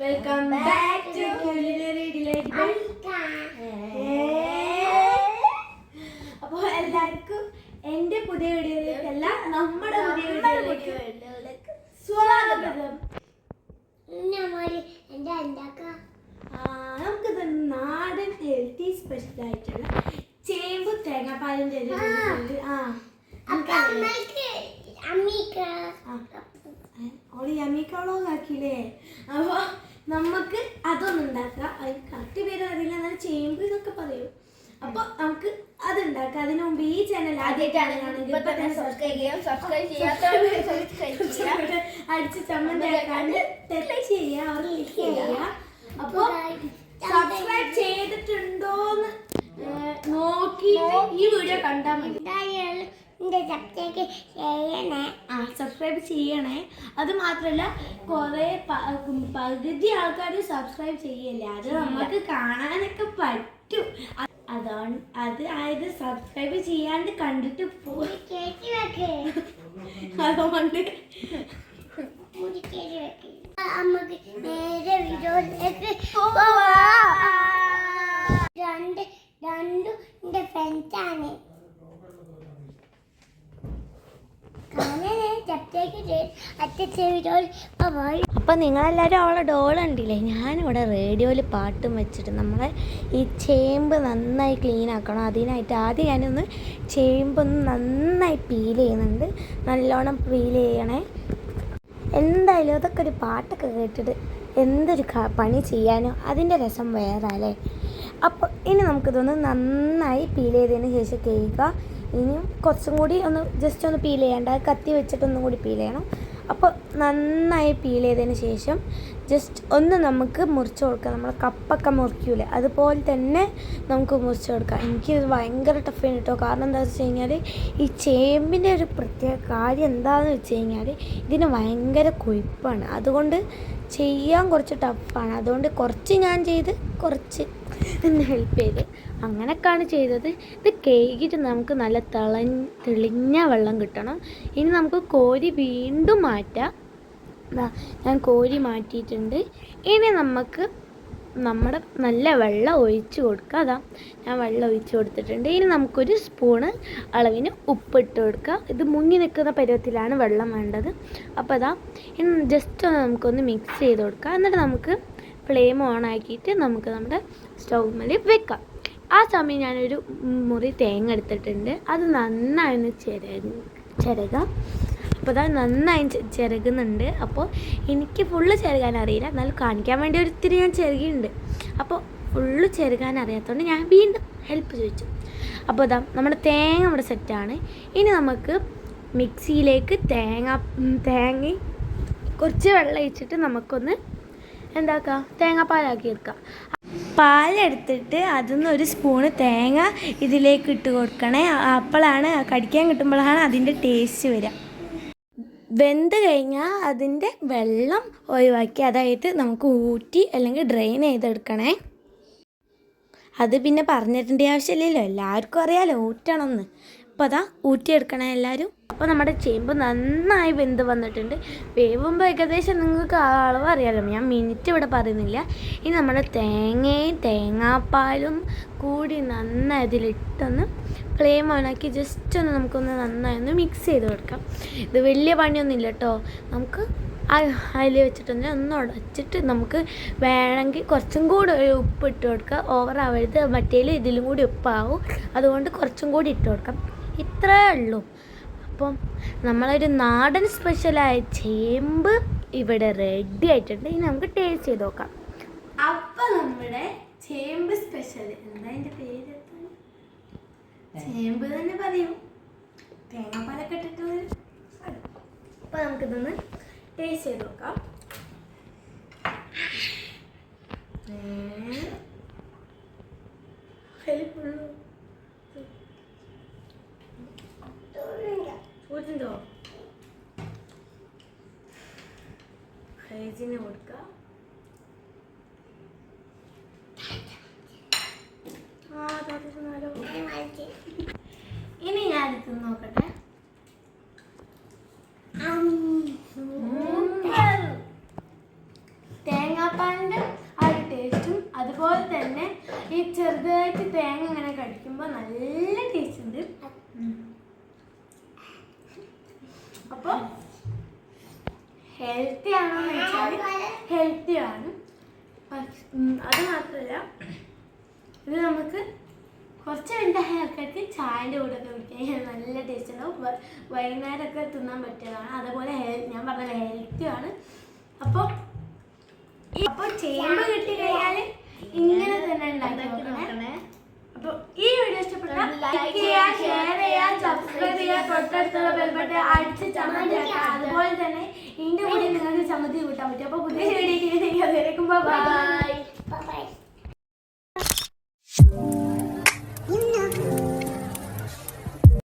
Welcome back to culinary delight അപ്പോൾ എല്ലാവർക്കും എന്റെ പുതിയ വീഡിയോയിലേക്കല്ല നമ്മുടെ പുതിയ വീഡിയോയിലേക്ക് സ്വാഗതം. നമുക്കിത് നാടൻ ഹെൽത്തി സ്പെഷ്യൽ ആയിട്ടുള്ള ചേമ്പ് ഇത്. ആ. ഓൾ യമ്മിക്കോളോ ആക്കിയില്ലേ? അപ്പൊ നമുക്ക് അതൊന്നും ഉണ്ടാക്കാം. അതിന് കറക്റ്റ് പേര് അറിയില്ല. എന്നാൽ ചേമ്പ് എന്നൊക്കെ പറയും. അപ്പൊ നമുക്ക് അത് ഉണ്ടാക്കാം. അതിനു മുമ്പ് ഈ ചാനൽ ആദ്യമായിട്ടാണ് അടിച്ച് ചമ്മന്തി ചെയ്യാ. അവർ അപ്പൊ സബ്സ്ക്രൈബ് ചെയ്തിട്ടുണ്ടോന്ന് നോക്കി ഈ വീഡിയോ കണ്ടാൽ മതി. സബ്സ്ക്രൈബ് ചെയ്യണേ. ആ സബ്സ്ക്രൈബ് ചെയ്യണേ. അത് മാത്രല്ല കുറെ പകുതി ആൾക്കാർ സബ്സ്ക്രൈബ് ചെയ്യല്ലേ? അത് നമുക്ക് കാണാനൊക്കെ പറ്റും. അതാണ് അത് ആയത് സബ്സ്ക്രൈബ് ചെയ്യാണ്ട് കണ്ടിട്ട് പോയി അതുകൊണ്ട് അപ്പോൾ നിങ്ങളെല്ലാവരും അവളെ ഡോൾ കണ്ടില്ലേ? ഞാനിവിടെ റേഡിയോയിൽ പാട്ടും വെച്ചിട്ട് നമ്മളെ ഈ ചേമ്പ് നന്നായി ക്ലീൻ ആക്കണം. അതിനായിട്ട് ആദ്യം ഞാനൊന്ന് ചേമ്പൊന്ന് നന്നായി പീൽ ചെയ്യുന്നുണ്ട്. നല്ലോണം പീൽ ചെയ്യണേ. എന്തായാലും അതൊക്കെ ഒരു പാട്ടൊക്കെ കേട്ടിട്ട് എന്തൊരു പണി ചെയ്യാനോ അതിന്റെ രസം വേറെ അല്ലേ? അപ്പോൾ ഇനി നമുക്കിതൊന്ന് നന്നായി പീൽ ചെയ്തതിന് ശേഷം കേൾക്കുക ഇനിയും കുറച്ചും കൂടി ഒന്ന് ജസ്റ്റ് ഒന്ന് പീൽ ചെയ്യേണ്ട. കത്തി വെച്ചിട്ട് ഒന്നും കൂടി പീൽ ചെയ്യണം. അപ്പോൾ നന്നായി പീൽ ചെയ്തതിന് ശേഷം ജസ്റ്റ് ഒന്ന് നമുക്ക് മുറിച്ച് കൊടുക്കാം. നമ്മൾ കപ്പൊക്കെ മുറിക്കൂലേ? അതുപോലെ തന്നെ നമുക്ക് മുറിച്ച് കൊടുക്കാം. എനിക്കിത് ഭയങ്കര ടഫാണ് കേട്ടോ കാരണം എന്താ വെച്ച് കഴിഞ്ഞാൽ ഈ ചേമ്പിന്റെ ഒരു പ്രത്യേക കാര്യം എന്താണെന്ന് വെച്ച് കഴിഞ്ഞാൽ ഇതിന് ഭയങ്കര കൊഴുപ്പാണ്. അതുകൊണ്ട് ചെയ്യാൻ കുറച്ച് ടഫാണ് അതുകൊണ്ട് കുറച്ച് ഞാൻ ചെയ്ത് കുറച്ച് എന്നെ ഹെൽപ്പ് ചെയ്ത്. അങ്ങനെയൊക്കെയാണ് ചെയ്തത്. ഇത് കേക്കിട്ട് നമുക്ക് നല്ല തിള തെളിഞ്ഞ വെള്ളം കിട്ടണം. ഇനി നമുക്ക് കോരി വീണ്ടും മാറ്റാം. ഞാൻ കോരി മാറ്റിയിട്ടുണ്ട്. ഇനി നമുക്ക് നമ്മുടെ നല്ല വെള്ളം ഒഴിച്ച് കൊടുക്കുക അതാ ഞാൻ വെള്ളം ഒഴിച്ച് കൊടുത്തിട്ടുണ്ട്. ഇനി നമുക്കൊരു സ്പൂണ് അളവിന് ഉപ്പിട്ട് കൊടുക്കുക ഇത് മുങ്ങി നിൽക്കുന്ന പരുവത്തിലാണ് വെള്ളം വേണ്ടത്. അപ്പോൾ അതാ ഇനി ജസ്റ്റ് ഒന്ന് നമുക്കൊന്ന് മിക്സ് ചെയ്ത് കൊടുക്കുക എന്നിട്ട് നമുക്ക് ഫ്ലെയിം ഓൺ ആക്കിയിട്ട് നമുക്ക് നമ്മുടെ സ്റ്റൗമിൽ വെക്കാം. ആ സമയം ഞാനൊരു മുറി തേങ്ങ എടുത്തിട്ടുണ്ട്. അത് നന്നായി ഒന്ന് ചിരക. ചിരകാം അപ്പോൾ അത് നന്നായി ചിരകുന്നുണ്ട്. അപ്പോൾ എനിക്ക് ഫുള്ള് ചിരകാൻ അറിയില്ല. എന്നാലും കാണിക്കാൻ വേണ്ടി ഒരിത്തിരി ഞാൻ ചിരകിയുണ്ട് അപ്പോൾ ഫുള്ള് ചിരകാൻ അറിയാത്തതുകൊണ്ട് ഞാൻ വീണ്ടും ഹെൽപ്പ് ചോദിച്ചു. അപ്പോൾ ഇതാ നമ്മുടെ തേങ്ങ ഇവിടെ സെറ്റാണ് ഇനി നമുക്ക് മിക്സിയിലേക്ക് തേങ്ങ തേങ്ങ കുറച്ച് വെള്ളം ഒഴിച്ചിട്ട് നമുക്കൊന്ന് എന്താക്കാം? തേങ്ങാപ്പാലാക്കി എടുക്കുക പാലെടുത്തിട്ട് അതിൽ ഒരു സ്പൂണ് തേങ്ങ ഇതിലേക്ക് ഇട്ട് കൊടുക്കണേ. അപ്പോഴാണ് കടിക്കാൻ കിട്ടുമ്പോഴാണ് അതിന്റെ ടേസ്റ്റ് വരിക വെന്ത് കഴിഞ്ഞാൽ അതിന്റെ വെള്ളം ഒഴിവാക്കി അതായത് നമുക്ക് ഊറ്റി അല്ലെങ്കിൽ ഡ്രെയിൻ ചെയ്തെടുക്കണേ. അത് പിന്നെ പറഞ്ഞിട്ടേണ്ട ആവശ്യമില്ലല്ലോ. എല്ലാവർക്കും അറിയാലോ ഊറ്റണമെന്ന് അപ്പോൾ അതാ ഊറ്റിയെടുക്കണേ എല്ലാവരും അപ്പോൾ നമ്മുടെ ചേമ്പ് നന്നായി വെന്ത് വന്നിട്ടുണ്ട്. വേവുമ്പോൾ ഏകദേശം നിങ്ങൾക്ക് അളവ് അറിയാലോ. ഞാൻ മിനിറ്റ് ഇവിടെ പറയുന്നില്ല. ഇനി നമ്മുടെ തേങ്ങയും തേങ്ങാപ്പാലും കൂടി നന്നായി അതിലിട്ടൊന്ന് ഫ്ലെയിം ഓണാക്കി ജസ്റ്റ് ഒന്ന് നമുക്കൊന്ന് നന്നായി ഒന്ന് മിക്സ് ചെയ്ത് കൊടുക്കാം. ഇത് വലിയ പണിയൊന്നും ഇല്ല കേട്ടോ നമുക്ക് അതിൽ വെച്ചിട്ടൊന്ന് ഒന്ന് ഉടച്ചിട്ട് നമുക്ക് വേണമെങ്കിൽ കുറച്ചും കൂടി ഉപ്പ് ഇട്ട് കൊടുക്കുക ഓവർ ആവരുത്. മറ്റേലും ഇതിലും കൂടി ഉപ്പാവും. അതുകൊണ്ട് കുറച്ചും കൂടി ഇട്ട് കൊടുക്കാം. ഇത്രയേ ഉള്ളൂ. അപ്പം നമ്മളൊരു നാടൻ സ്പെഷ്യലായ ചേമ്പ് ഇവിടെ റെഡി ആയിട്ടുണ്ട്. ഇനി നമുക്ക് ടേസ്റ്റ് ചെയ്ത് നോക്കാം. അപ്പൊ നമ്മുടെ ചേമ്പ് സ്പെഷ്യൽ എന്താ അതിന്റെ പേര്? ചേമ്പ് തന്നെ പറയും. തേങ്ങാപ്പാലൊക്കെ ഇട്ടിട്ട്. അപ്പൊ നമുക്കിതൊന്ന് ടേസ്റ്റ് ചെയ്ത് നോക്കാം. ഹെൽപ്പുള്ളൂ ഊറ്റുണ്ടോ? ഹൈജീന് കൊടുക്കുക ഇനി ഞാൻ തിന്ന് നോക്കട്ടെ തേങ്ങാപ്പാലിന്റെ ആ ഒരു ടേസ്റ്റും അതുപോലെ തന്നെ ഈ ചെറുതായിട്ട് തേങ്ങ ഇങ്ങനെ കടിക്കുമ്പോൾ നല്ല ഹെൽത്തി ആണോ എന്ന് വെച്ചാൽ ഹെൽത്തി ആണ്. അത് മാത്രമല്ല ഇത് നമുക്ക് കുറച്ച് വേണ്ട ഹെയർ കട്ട് ചായന്റെ കൂടെ ഒക്കെ കുടിക്കാൻ നല്ല ടേസ്റ്റ് ഉണ്ടാവും. വൈകുന്നേരമൊക്കെ തിന്നാൻ പറ്റിയതാണ്. അതുപോലെ ഞാൻ പറഞ്ഞ ഹെൽത്തി ആണ്. അപ്പോൾ അപ്പോൾ ചേമ്പ് കിട്ടി കഴിഞ്ഞാൽ ഇങ്ങനെ തന്നെ ഉണ്ടാക്കി നോക്കണേ. അപ്പോൾ ഈ വീഡിയോ ഇഷ്ടപ്പെട്ടാൽ ലൈക്ക് ചെയ്യുക ഷെയർ ചെയ്യുക സബ്സ്ക്രൈബ് ചെയ്യുക തൊട്ടടുത്തുള്ള ബെൽബട്ടൺ അടിച്ച് ചമ്മന്തി അതുപോലെ തന്നെ നിങ്ങൾക്ക് ചമ്മന്തി കൂട്ടാൻ പറ്റും. അപ്പോൾ പുതിയ അതുവരെക്കും ബൈ.